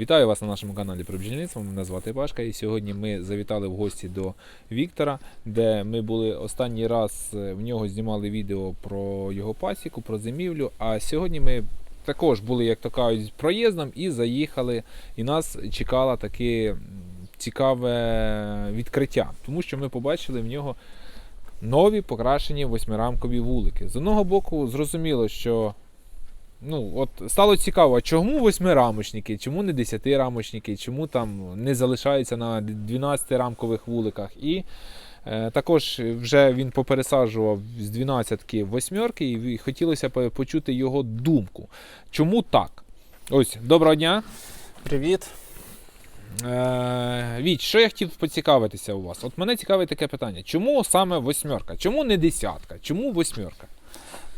Вітаю вас на нашому каналі про бджільництво. Мене звати Пашка. І сьогодні ми завітали в гості до Віктора, де ми були останній раз е, в нього знімали відео про його пасіку, про зимівлю. А сьогодні ми також були, як то кажуть, проїздом і заїхали. І нас чекало таке цікаве відкриття, тому що ми побачили в нього нові покрашені восьмирамкові вулики. З одного боку, зрозуміло, що ну, от стало цікаво, чому восьмирамочники, чому не десятирамочники, чому там не залишаються на 12-рамкових вуликах. І е, також вже він попересаджував з 12-ки в восьмерки, і хотілося б почути його думку. Чому так? Ось, доброго дня. Привіт. Е, Віч, що я хотів поцікавитися у вас? От мене цікавить таке питання. Чому саме восьмерка? Чому не десятка? Чому восьмерка?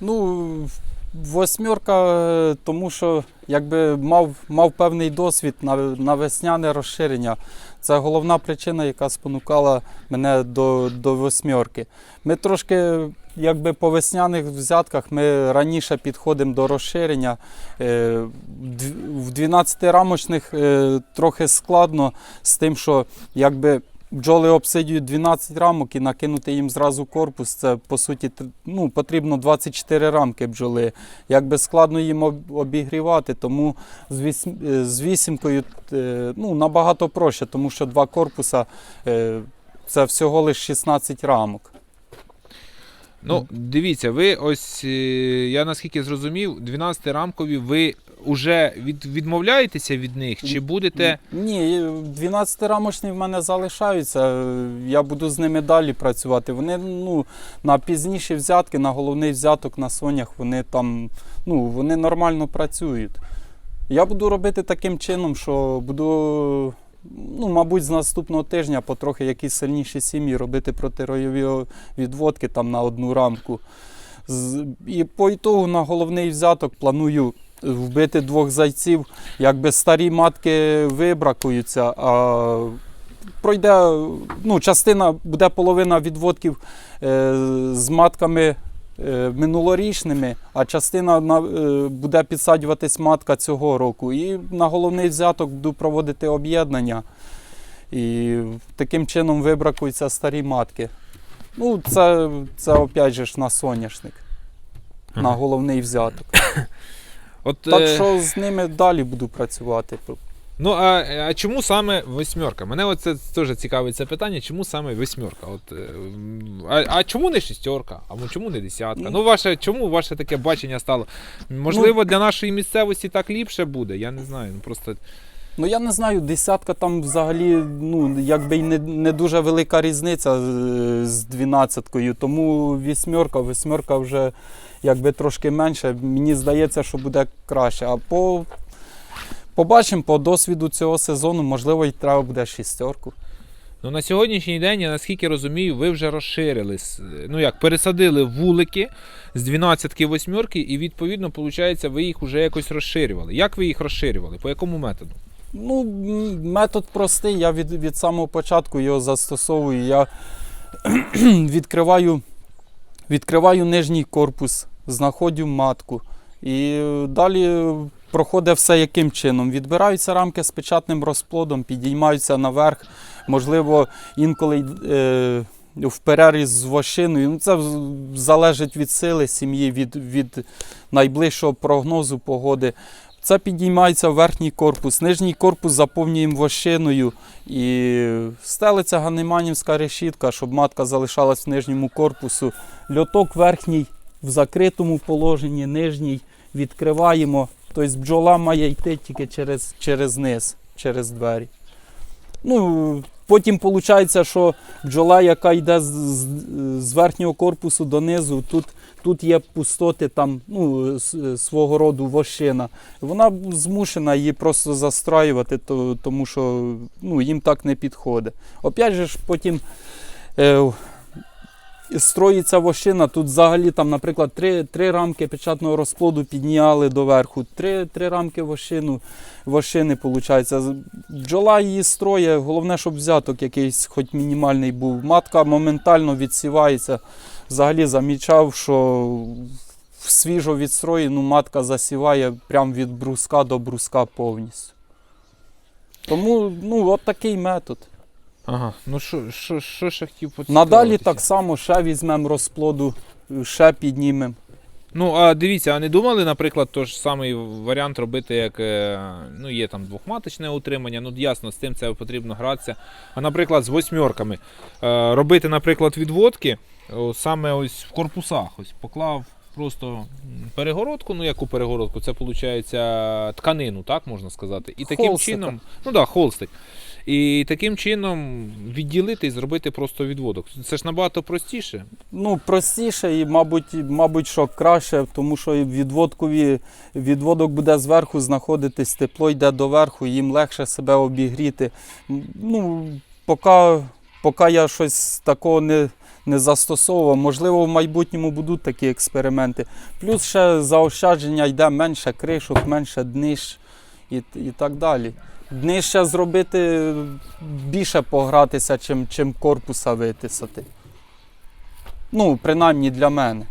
Ну, восьмерка, е, тому що якби мав, мав певний досвід на, на весняне розширення. Це головна причина, яка спонукала мене до, до восьмерки. Ми трошки, якби по весняних взятках, ми раніше підходимо до розширення. Е, В 12-рамочних е, трохи складно з тим, що якби бджоли обсидюють 12 рамок і накинути їм зразу корпус. Це по суті ну, потрібно 24 рамки бджоли. Якби складно їм обігрівати, тому з, вісім, е, з вісімкою е, ну, набагато проще, тому що два корпуса е, це всього лише 16 рамок. Ну, дивіться, ви ось, я наскільки зрозумів, 12-рамкові ви вже від, відмовляєтеся від них, чи будете. Ні, 12-рамочні в мене залишаються. Я буду з ними далі працювати. Вони ну, на пізніші взятки, на головний взяток на сонях, вони там ну, вони нормально працюють. Я буду робити таким чином, що буду, ну, мабуть, з наступного тижня потрохи якісь сильніші сім'ї робити протиройові відводки там на одну рамку. І по ітогу на головний взяток планую вбити двох зайців. Якби старі матки вибракуються, а пройде, ну, частина буде половина відводків е, з матками е, минулорічними, а частина на, е, буде підсаджуватись матка цього року. І на головний взяток буду проводити об'єднання. І таким чином вибракуються старі матки. Ну, це, це опять же ж на соняшник, на головний взяток. От, Так е, що з ними далі буду працювати. Ну, а, а чому саме восьмерка? Мене оце теж цікавить це питання, чому саме восьмерка? От, е, а, а чому не шістерка? А чому не десятка? Ну, ваше, чому ваше таке бачення стало? Можливо, для нашої місцевості так ліпше буде, я не знаю. Ну, просто Ну я не знаю, десятка там взагалі, ну якби й не, не дуже велика різниця з, з дванадцяткою, тому вісьмерка, восьмерка вже якби трошки менше. Мені здається, що буде краще. А по побачимо по досвіду цього сезону, можливо, й треба буде шістерку. Ну, на сьогоднішній день, я наскільки розумію, ви вже розширили, ну як, пересадили вулики з 12-ки восьмерки, і відповідно, виходить, ви їх вже якось розширювали. Як ви їх розширювали? По якому методу? Ну, метод простий, я від, від самого початку його застосовую. Я відкриваю, відкриваю нижній корпус, знаходжу матку. І далі проходить все яким чином. Відбираються рамки з печатним розплодом, підіймаються наверх. Можливо, інколи е, в перерві з вощиною. Ну, це залежить від сили сім'ї, від, від найближчого прогнозу погоди. Це підіймається верхній корпус, нижній корпус заповнюємо вощиною і стелиться ганеманівська решітка, щоб матка залишалась в нижньому корпусу. Льоток верхній в закритому положенні, нижній відкриваємо. Тобто бджола має йти тільки через, через низ, через двері. Ну, потім виходить, що бджола, яка йде з, з, верхнього корпусу донизу, тут, тут є пустоти, там, ну, свого роду вощина. Вона змушена її просто застраювати, то, тому що ну, їм так не підходить. Опять же потім е, строїться вощина. Тут взагалі, там, наприклад, три, три рамки печатного розплоду підняли доверху, три, три рамки вощину, вощини, виходить. Бджола її строє, головне, щоб взяток якийсь хоч мінімальний був. Матка моментально відсівається. Взагалі замічав, що свіжо відстроєну матка засіває прямо від бруска до бруска повністю. Тому ну, от такий метод. Ага. Ну що, що, що ще хотів Надалі так само ще візьмемо розплоду, ще піднімемо. Ну, а дивіться, а не думали, наприклад, той ж самий варіант робити, як е, ну, є там двохматочне утримання, ну ясно, з тим це потрібно гратися. А наприклад, з восьмерками. Е, робити, наприклад, відводки саме ось в корпусах. Ось поклав просто перегородку, ну яку перегородку, це виходить тканину, так можна сказати. І таким Холстика. чином, ну так, да, холстик. І таким чином відділити і зробити просто відводок. Це ж набагато простіше. Ну, простіше і, мабуть, мабуть, що краще, тому що відводкові, відводок буде зверху знаходитись, тепло йде доверху, їм легше себе обігріти. Ну, поки, поки я щось такого не, не застосовував, можливо, в майбутньому будуть такі експерименти. Плюс ще заощадження йде менше кришок, менше днищ і, і так далі. Днище зробити більше погратися, чим, чим корпуса витисати. Ну, принаймні для мене.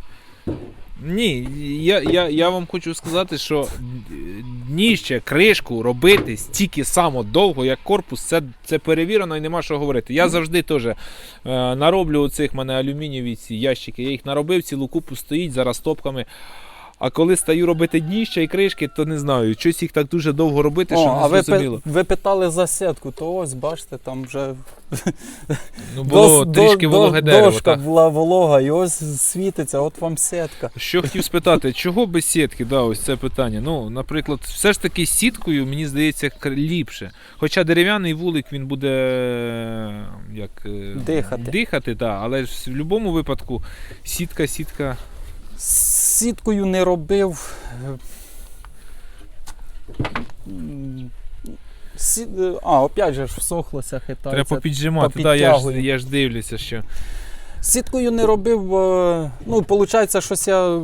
Ні, я, я, я вам хочу сказати, що дніще, кришку робити стільки само довго, як корпус, це, це перевірено і нема що говорити. Я завжди теж е, нароблю оцих мене алюмінієві ці ящики. Я їх наробив, цілу купу стоїть зараз топками. А коли стаю робити дніща і кришки, то не знаю, щось їх так дуже довго робити, що не а ви, пи- ви питали за сітку, то ось бачите, там вже Ну, було дос- трішки до- вологе до- дерево. дошка так. була волога, і ось світиться, от вам сітка. Що хотів спитати, чого без сітки? Да, ось це питання. Ну, наприклад, все ж таки з сіткою, мені здається, кр- ліпше. Хоча дерев'яний вулик він буде е, як, е, Дихати. дихати да, але ж в будь-якому випадку сітка, сітка. З Сіткою не робив. Сі... А, опять же всохлося, хитається. Треба попіджимати. Да, я, ж, я ж дивлюся, що. Сіткою не робив. е, Ну, виходить, щось я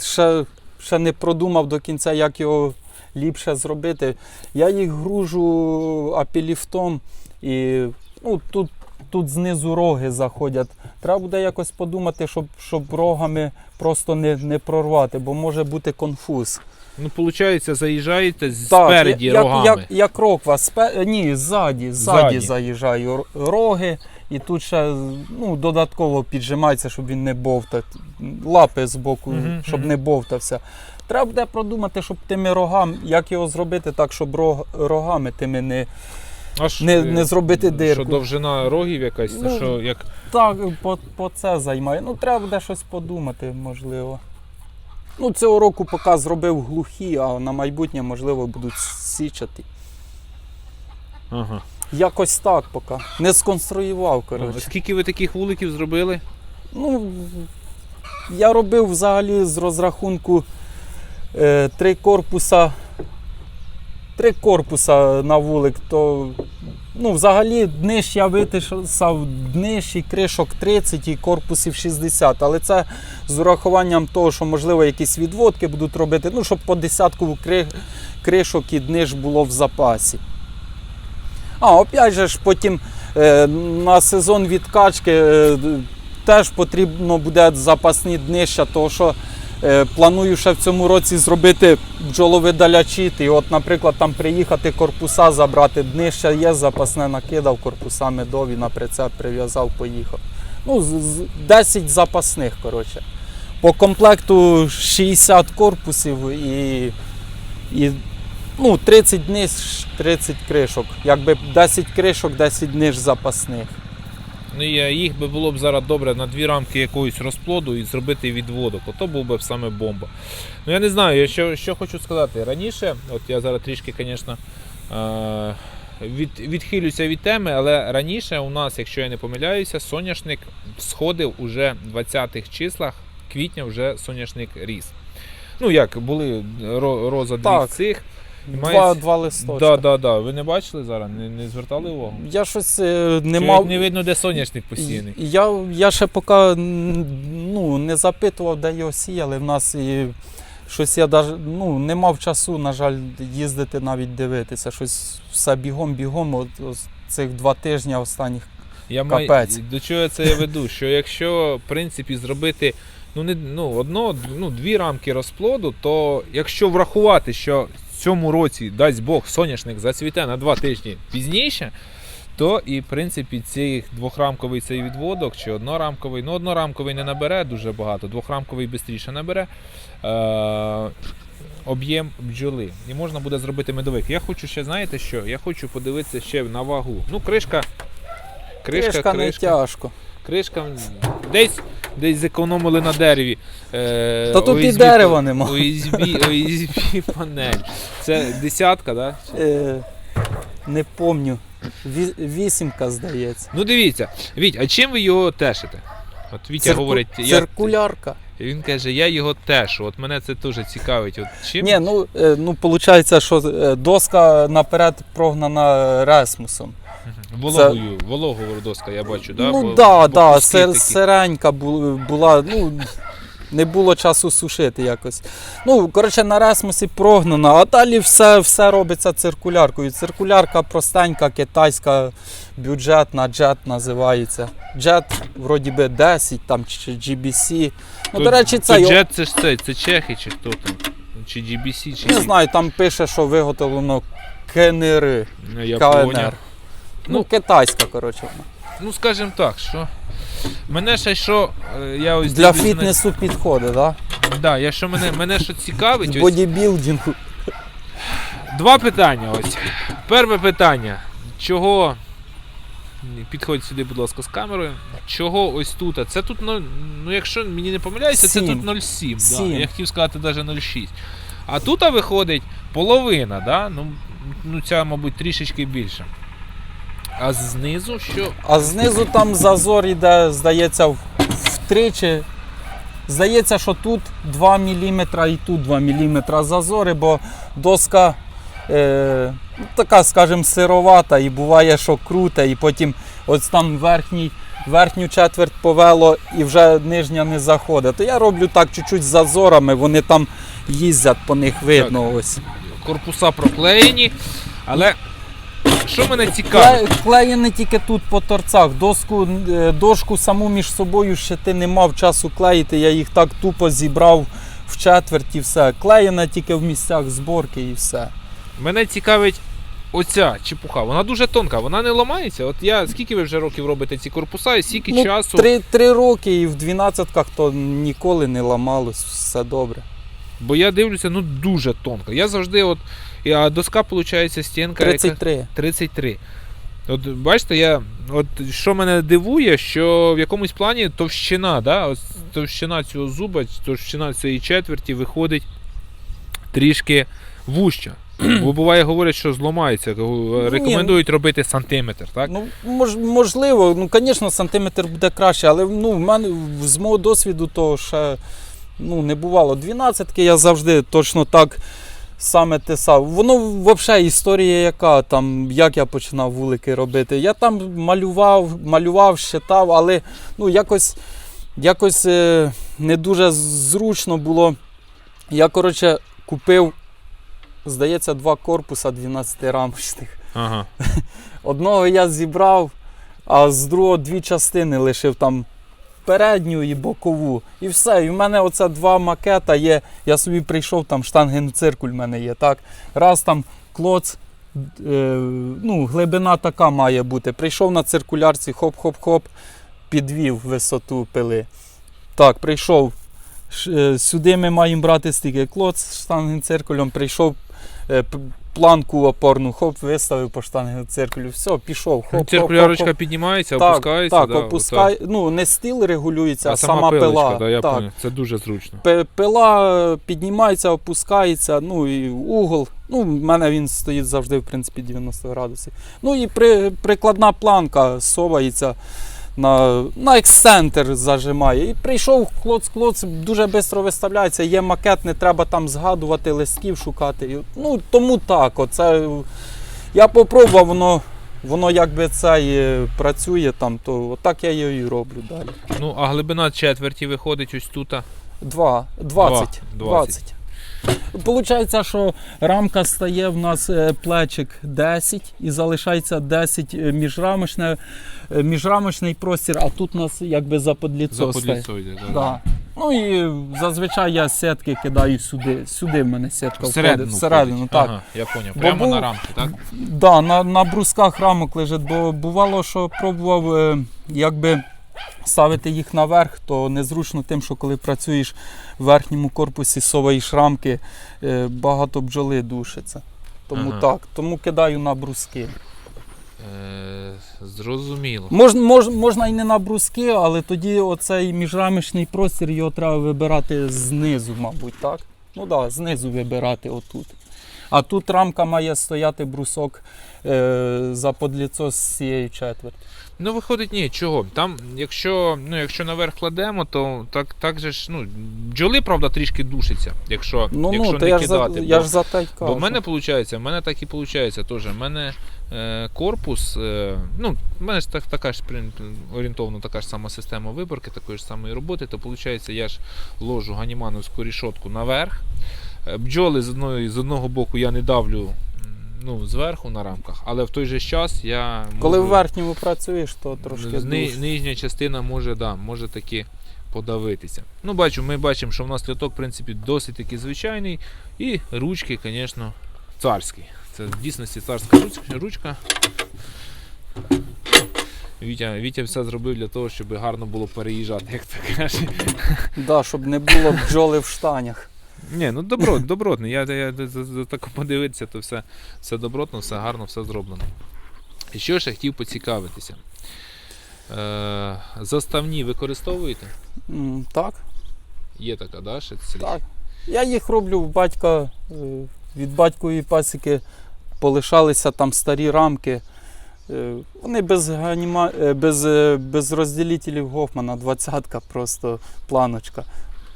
ще, ще не продумав до кінця, як його ліпше зробити. Я їх гружу апіліфтом і ну, тут, тут знизу роги заходять. Треба буде якось подумати, щоб, щоб рогами просто не, не прорвати, бо може бути конфуз. Ну, виходить, заїжджаєте з- спереді як, рогами. Як, як кроква, спе... ні, ззаді, ззаді заїжджаю роги, і тут ще ну, додатково піджимається, щоб він не бовтав. Лапи з боку, Мгм, щоб мгм. не бовтався. Треба буде продумати, щоб тими рогами, як його зробити так, щоб рог, рогами тими не. Аж, не- е, не зробити Що довжина рогів якась, Ну, що як. Так, по, по це займає. Ну, треба буде щось подумати, можливо. Ну, цього року поки зробив глухі, а на майбутнє, можливо, будуть січати. Ага. Якось так поки. Не сконструював, коротше. Скільки ви таких вуликів зробили? Ну, я робив взагалі з розрахунку е, три корпуса. Три корпуса на вулик, то ну, взагалі днищ я витисав днищ і кришок 30 і корпусів 60. Але це з урахуванням того, що можливо якісь відводки будуть робити, ну, щоб по десятку кришок і днищ було в запасі. А, опять же ж, потім е, на сезон відкачки е, теж потрібно буде запасні днища, тому що планую ще в цьому році зробити бджоловидалячі. І от, наприклад, там приїхати корпуса забрати, днище є запасне, накидав корпуса медові, на прицеп прив'язав, поїхав. Ну, з- з- 10 запасних, коротше. По комплекту 60 корпусів і, і ну, 30 днищ, 30 кришок. Якби 10 кришок, 10 днищ запасних. Ну, їх би було б зараз добре на дві рамки якогось розплоду і зробити відводок. Ото був би саме бомба. Ну я не знаю, я що, що хочу сказати. Раніше, от я зараз трішки, звісно, е- від, відхилюся від теми, але раніше у нас, якщо я не помиляюся, соняшник сходив уже в 20-х числах квітня вже соняшник ріс. Ну як, були роза двох цих. Два, має- два листочки. Да, да, да. Ви не бачили зараз? Не, не звертали увагу? Я щось е, не мав. не видно, де соняшник посіяний. Я, я ще поки м, ну, не запитував, де його сіяли. В нас і щось я даже, ну, не мав часу, на жаль, їздити навіть дивитися. Щось все бігом-бігом. От, ось цих два тижні останніх. Я маю, Капець. до чого я це я веду? Що якщо в принципі зробити ну не ну одно, ну дві рамки розплоду, то якщо врахувати, що цьому році, дасть Бог, соняшник зацвіте на два тижні пізніше, то і в принципі цих двохрамковий цей відводок чи однорамковий, ну однорамковий не набере дуже багато, двохрамковий швидше набере. Е- Об'єм бджоли. І можна буде зробити медовик. Я хочу ще, знаєте що? Я хочу подивитися ще на вагу. Ну, кришка. Кришка, Кришка, не тяжко. Кришка десь, десь зекономили на дереві. Е, Та тут і дерева нема. OSB, OSB панель. Це десятка, так? Да? Е, не помню. Вісімка, здається. Ну дивіться, Віть, а чим ви його тешите? От Вітя Цирку- говорить, я, Циркулярка. він каже, я його тешу. От мене це дуже цікавить. От чим? Ні, ну, е, ну виходить, що е, доска наперед прогнана ресмусом. Вологою, вологова доска, я бачу, да? ну Бо- да, да, сиренька була, ну, не було часу сушити якось. Ну, коротше, на ресмусі прогнана, а далі все, все робиться циркуляркою. Циркулярка простенька, китайська, бюджетна, джет називається. Джет, вроді би, 10 там, чи GBC. Ну, То- до речі, це Jet це ж це, це чехи чи хто там? Чи GBC, чи не знаю, там пише, що виготовлено КНР. Ну, я КНР. Ну, Ну, китайська, коротше. Ну, скажімо так, що. Мене ще що. е, Я ось Для дивлюся на- фітнесу підходить, так? Да, я що мене, мене що цікавить, Да? ось Бодібілдингу. два питання. Ось. Перше питання. Чого. Підходь сюди, будь ласка, з камерою. Чого ось тут? А Це тут, ну, ну якщо мені не помиляюся, це Сім. тут 0,7. Да. Сім. Я хотів сказати навіть 0,6. А тут а, виходить половина, да? ну, ну ця, мабуть, трішечки більше. А знизу що? А знизу там зазор іде, здається, втричі. Здається, що тут 2 мм і тут 2 мм зазори, бо доска е, така, скажімо, сировата, і буває, що круте, і потім ось там верхній, верхню четверть повело і вже нижня не заходить. То я роблю так чуть-чуть з зазорами, вони там їздять, по них видно. ось. Корпуса проклеєні. Але що мене цікавить? Кле- Клеє не тільки тут по торцах. Доску, е, дошку саму між собою ще ти не мав часу клеїти. Я їх так тупо зібрав в четверть і все. Клеєна тільки в місцях зборки і все. Мене цікавить оця чепуха. Вона дуже тонка, вона не ламається. От я скільки ви вже років робите ці корпуса і скільки Ну, часу. Три, три роки і в дванадцятках то ніколи не ламалось, все добре. Бо я дивлюся, ну дуже тонко. Я завжди, от, а доска, виходить, стінка яка 33. 33. От бачите, я, от що мене дивує, що в якомусь плані товщина, да, ось товщина цього зуба, товщина цієї четверті виходить трішки вужча. Бо буває, говорять, що зламається. Рекомендують робити сантиметр, так? Ну, мож, можливо, ну, звісно, сантиметр буде краще, але ну, в мене з мого досвіду то ще ну, не бувало. 12 я завжди точно так саме тисав. Воно взагалі історія яка, там, як я починав вулики робити. Я там малював, малював, щитав, але ну, якось, якось е, не дуже зручно було. Я, коротше, купив, здається, два корпуса 12 рамочних. Ага. Одного я зібрав, а з другого дві частини лишив там передню і бокову. І все. І в мене оце два макета є. Я собі прийшов, там штангенциркуль в мене є. так. Раз там клоц, е, ну, глибина така має бути. Прийшов на циркулярці, хоп-хоп-хоп, підвів висоту пили. Так, прийшов. Е, Сюди ми маємо брати стільки клоц штангенциркулем, прийшов. е, Планку опорну, хоп, виставив по штангенциркулю, все, пішов. Хоп, Циркулярочка хоп, хоп. піднімається, Так, опускається. так, да, опускай, ну не стіл регулюється, отак. а, сама, пилочка, пила. Да, я так. понял. Це дуже зручно. Пила піднімається, опускається, ну і угол. Ну, в мене він стоїть завжди, в принципі, 90 градусів. Ну і при, прикладна планка совається на, на ексцентр зажимає. І прийшов клоц-клоц, дуже швидко виставляється. Є макет, не треба там згадувати, листків шукати. Ну, тому так. Оце, я попробував, воно, воно якби це і працює там, то отак я її і роблю далі. Ну, а глибина четверті виходить ось тут. Два, 20. Два, 20. Получається, що рамка стає в нас е, плечик 10 і залишається 10 е, міжрамочне, е, міжрамочний простір, а тут у нас якби за За подліцо стає. йде. Да. Да. Ну і зазвичай я сітки кидаю сюди. Сюди в мене сітка Всередину. входить. Всередину, так. Ага, я поняв. Бо Прямо був- на рамки, так? Да, на, на брусках рамок лежить, бо бувало, що пробував е, якби ставити їх наверх, то незручно тим, що коли працюєш в верхньому корпусі, соваєш рамки, е, багато бджоли душиться. Тому Ага. так, тому кидаю на бруски. Е, зрозуміло. Можна, мож, можна і не на бруски, але тоді оцей міжрамочний простір його треба вибирати знизу, мабуть, так? Ну так, да, знизу вибирати отут. А тут рамка має стояти брусок е, за подліцо з цієї четверті. Ну, виходить, ні, чого. Там, якщо, ну, якщо наверх кладемо, то так, так же ж, ну, бджоли, правда, трішки душиться, якщо, Ну, якщо ну, не я ж, за, кидати. я бо- ж за кажу. Бо в мене виходить, в мене так і виходить теж. В мене е, корпус, е, ну, в мене ж так, така ж орієнтовно така ж сама система виборки, такої ж самої роботи, то виходить, я ж ложу ганімановську рішотку наверх. Е, Бджоли з, одної, з одного боку я не давлю ну, зверху на рамках, але в той же час я. Коли в верхньому працюєш, то трошки. ни- нижня частина може, да, може таки подавитися. Ну, бачу, ми бачимо, що в нас льоток, в принципі, досить таки звичайний. І ручки, звісно, царські. Це в дійсності царська ручка. Вітя, Вітя все зробив для того, щоб гарно було переїжджати, як то каже. Да, щоб не було бджоли в штанях. Ні, ну добро, добротний. Я, я, за так подивитися, то все, все добротно, все гарно, все зроблено. І що ж я хотів поцікавитися? Е, заставні використовуєте? М, Так, Є така, да, ще Сергій? так. Я їх роблю в батька. е, Від батькової пасіки полишалися там старі рамки. Е, Вони без ганіма, е, без, е, без розділителів Гофмана, двадцятка просто планочка.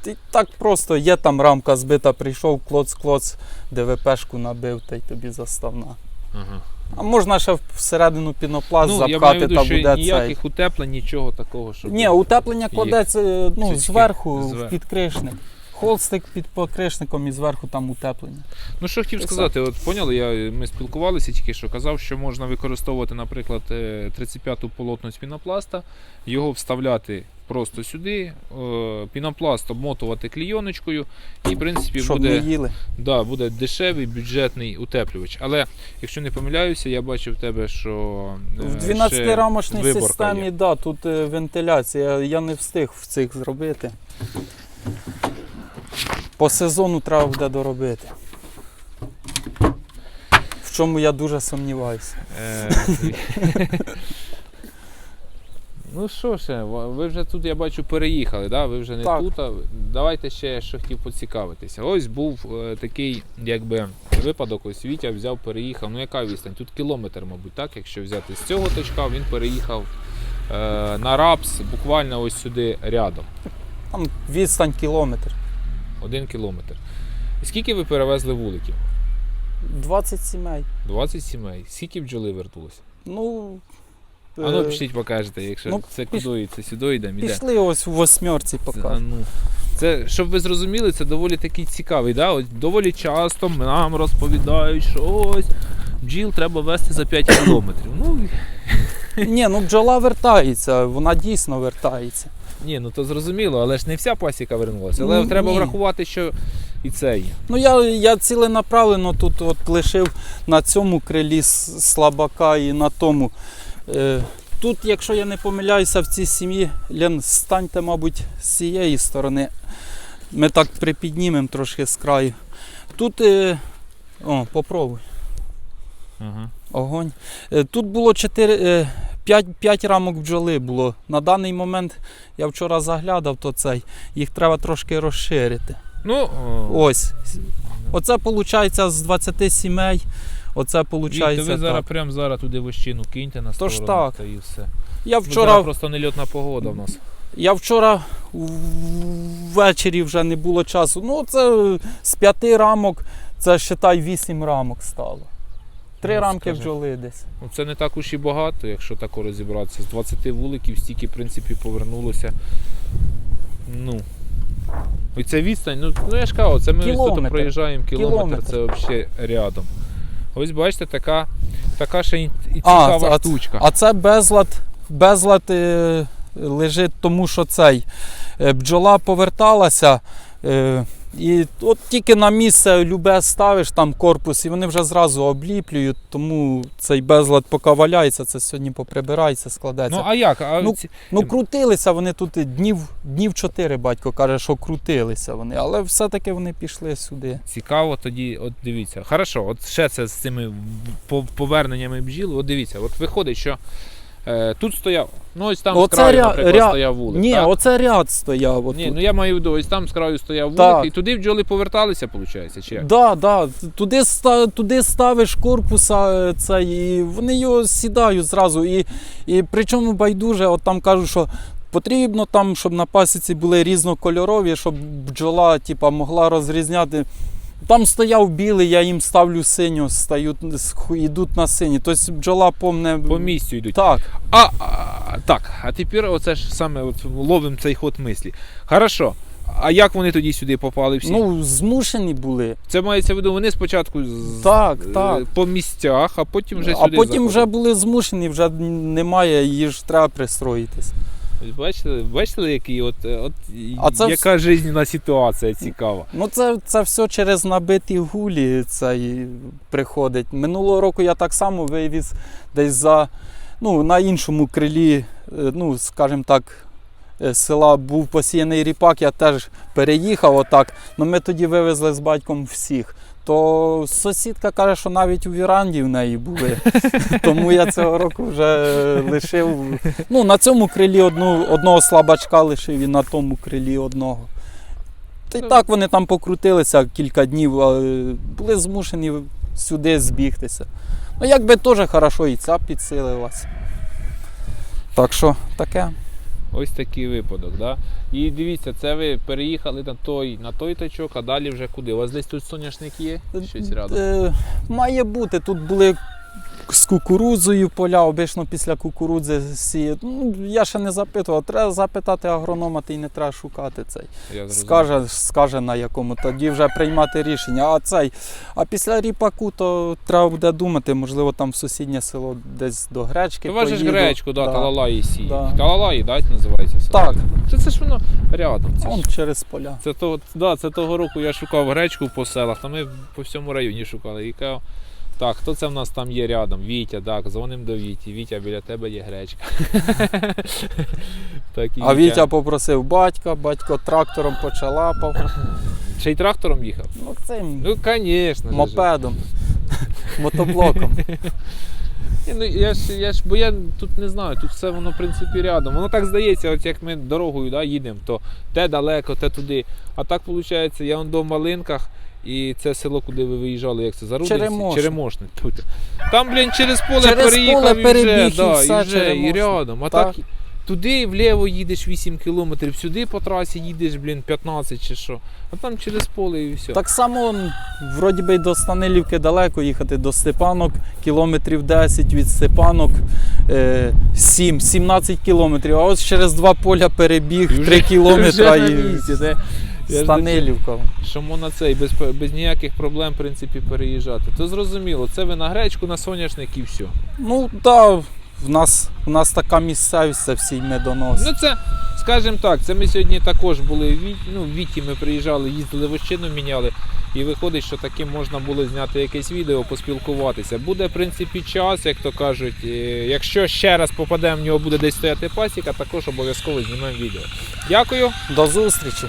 І так просто є там рамка збита, прийшов клоц-клоц, ДВПшку набив та й тобі заставна. Ага. А можна ще всередину пінопласт Ну, я запхати виду, та буде цей. ніяких утеплень, нічого такого, щоб... Ні, утеплення кладеться ну, зверху зверху. в підкришник. Холстик під покришником і зверху там утеплення. Ну що хотів Це сказати, от поняли, я, ми спілкувалися тільки що казав, що можна використовувати, наприклад, е, 35-ту полотно з пінопласта, його вставляти просто сюди, е, пінопласт обмотувати клійоночкою, і в принципі Щоб буде, їли. да, буде дешевий бюджетний утеплювач. Але якщо не помиляюся, я бачив в тебе, що е, В 12-рамочній системі, є. да, тут е, вентиляція. Я не встиг в цих зробити. По сезону треба буде доробити. В чому я дуже сумніваюся. Ну що ще, ви вже тут, я бачу, переїхали, да? ви вже не Так. тут. А давайте ще що хотів поцікавитися. Ось був е, такий якби, випадок, ось Вітя взяв, переїхав. Ну яка відстань? Тут кілометр, мабуть, так? Якщо взяти з цього точка, він переїхав е, на рапс буквально ось сюди рядом. Там відстань кілометр. Один кілометр. І скільки ви перевезли вуликів? 20 сімей. 20 сімей. Скільки бджоли вернулося? Ну, А ну е, пішліть покажете, якщо ну, це піш- це сюди йдемо. іде. пішли ось в восьмерці поки. ну, це, щоб ви зрозуміли, це доволі такий цікавий. Да? От доволі часто нам розповідають, що ось бджіл треба вести за 5 кілометрів. Ну, Ні, ну бджола вертається, вона дійсно вертається. ні, ну то зрозуміло, але ж не вся пасіка вернулася. Але Ну, треба ні. врахувати, що і це є. Ну я, я ціленаправленно тут от лишив на цьому крилі слабака і на тому. Е, тут, якщо я не помиляюся, в цій сім'ї, Лен, станьте, мабуть, з цієї сторони. Ми так припіднімемо трошки з краю. Тут, е, о, попробуй. Огонь. Е, Тут було 4, е, 5, 5 рамок бджоли було. На даний момент я вчора заглядав, то цей, їх треба трошки розширити. Ну, о, Ось. Оце виходить з 20 сімей. Оце виходить. ви зараз Так. прямо зараз туди вощину киньте на Тож сторону так. та і все. Я Ну, вчора, зараз просто нельотна погода в нас. я вчора ввечері вже не було часу. Ну, це з 5 рамок, це считай 8 рамок стало. Три Ну, рамки скажи. бджоли десь. Ну, це не так уж і багато, якщо так розібратися. З 20 вуликів стільки, в принципі, повернулося. Ну. І це відстань, ну, ну я ж кажу, це ми ось тут проїжджаємо кілометр, Кілометр. це взагалі рядом. Ось бачите, така, така ще і, цікава а- штучка. А це безлад, безлад е, лежить, тому що цей е, бджола поверталася. е, І от тільки на місце любе ставиш там корпус, і вони вже зразу обліплюють, тому цей безлад поки валяється, це сьогодні поприбирається, складеться. Ну а як? А Ну, Ну, крутилися вони тут днів, днів чотири, батько каже, що крутилися вони, але все-таки вони пішли сюди. Цікаво тоді, от дивіться. Хорошо, от ще це з цими поверненнями бджіл. От дивіться, от виходить, що тут стояв. Ну ось там Оце з краю, ря- наприклад, ря- стояв вулик. Ні, так? оце ряд стояв. От Ні, ну я маю в ось там з краю стояв вулик, Так. і туди бджоли поверталися, виходить, чи як? Да, да. Туди, туди ставиш корпуса е, цей, і вони його сідають зразу. І, і причому байдуже, от там кажуть, що потрібно там, щоб на пасіці були різнокольорові, щоб бджола типа, могла розрізняти. Там стояв білий, я їм ставлю синю, стають, йдуть на сині. Тобто бджола помне. По місцю йдуть. Так. А, а, так, а тепер оце ж саме от ловимо цей ход мислі. Хорошо. А як вони тоді сюди попали всі? Ну, змушені були. Це мається в виду, вони спочатку з- Так, е, так. по місцях, а потім вже а сюди потім вже були змушені, вже немає, її ж треба пристроїтись. Бачите, бачите, який от, е, от А це яка жизненна ситуація цікава. Ну, це, це все через набиті гулі цей приходить. Минулого року я так само вивіз десь за ну, на іншому крилі, е, ну, скажімо так, е, села був посіяний ріпак, я теж переїхав отак. Ну ми тоді вивезли з батьком всіх. То сусідка каже, що навіть у віранді в неї були. Тому я цього року вже лишив. Ну, на цьому крилі одну, одного слабачка лишив і на тому крилі одного. Та й так вони там покрутилися кілька днів, були змушені сюди збігтися. Ну, якби теж хорошо і ця підсилилась. Так що таке. Ось такий випадок. Да? І дивіться, це ви переїхали на той, на той тачок, а далі вже куди? У вас десь тут соняшник є? Щось рядом. Е, має бути. Тут були з кукурудзою поля, обично після кукурудзи сіє. Ну, я ще не запитував. Треба запитати агронома, ти й не треба шукати цей. Я. Скаже, скаже на якому, тоді вже приймати рішення. А цей, а після ріпаку то треба буде думати, можливо, там в сусіднє село десь до гречки. Ти важиш гречку, да, Да. талалаї сіють. Да. Талалаї, да, називається все. Так. Це, це ж воно рядом. Це, Он ж, через поля. це, того, да, це того року я шукав гречку по селах, та ми по всьому районі шукали. Кажу, так, хто це в нас там є рядом? Вітя, так, дзвонимо до Віті. Вітя, біля тебе є гречка. так, і А Вітя попросив батька, батько трактором почалапав. Ще й трактором їхав? Ну, цим Ну, звісно. мопедом, мотоблоком. Ні, Ну, я ж, я ж, бо я тут не знаю, тут все воно в принципі рядом. Воно так здається, от як ми дорогою да, їдемо, то те далеко, те туди. А так виходить, я вон до Малинках, і це село, куди ви виїжджали, як це Зарудинці? Черемошне. Черемошне. Там, блін, через поле Через переїхав поле і вже, і да, все, і, вже, і рядом. А так. Так. туди вліво їдеш 8 кілометрів, сюди по трасі їдеш, блін, 15 чи що. А там через поле і все. Так само, вроді би, до Станилівки далеко їхати, до Степанок кілометрів 10 від Степанок. е, 7, 17 кілометрів, а ось через два поля перебіг 3 кілометри і ж Станилівка. що можна це і без, без ніяких проблем в принципі, переїжджати. То зрозуміло, це ви на гречку, на соняшник і все. Ну так, в нас, в нас така місцевість, це всі медонос. Ну це, скажімо так, це ми сьогодні також були в Віті, ну, в Віті ми приїжджали, їздили вощину міняли. І виходить, що таким можна було зняти якесь відео, поспілкуватися. Буде, в принципі, час, як то кажуть. е, Якщо ще раз попадемо, в нього буде десь стояти пасіка, також обов'язково знімемо відео. Дякую. До зустрічі!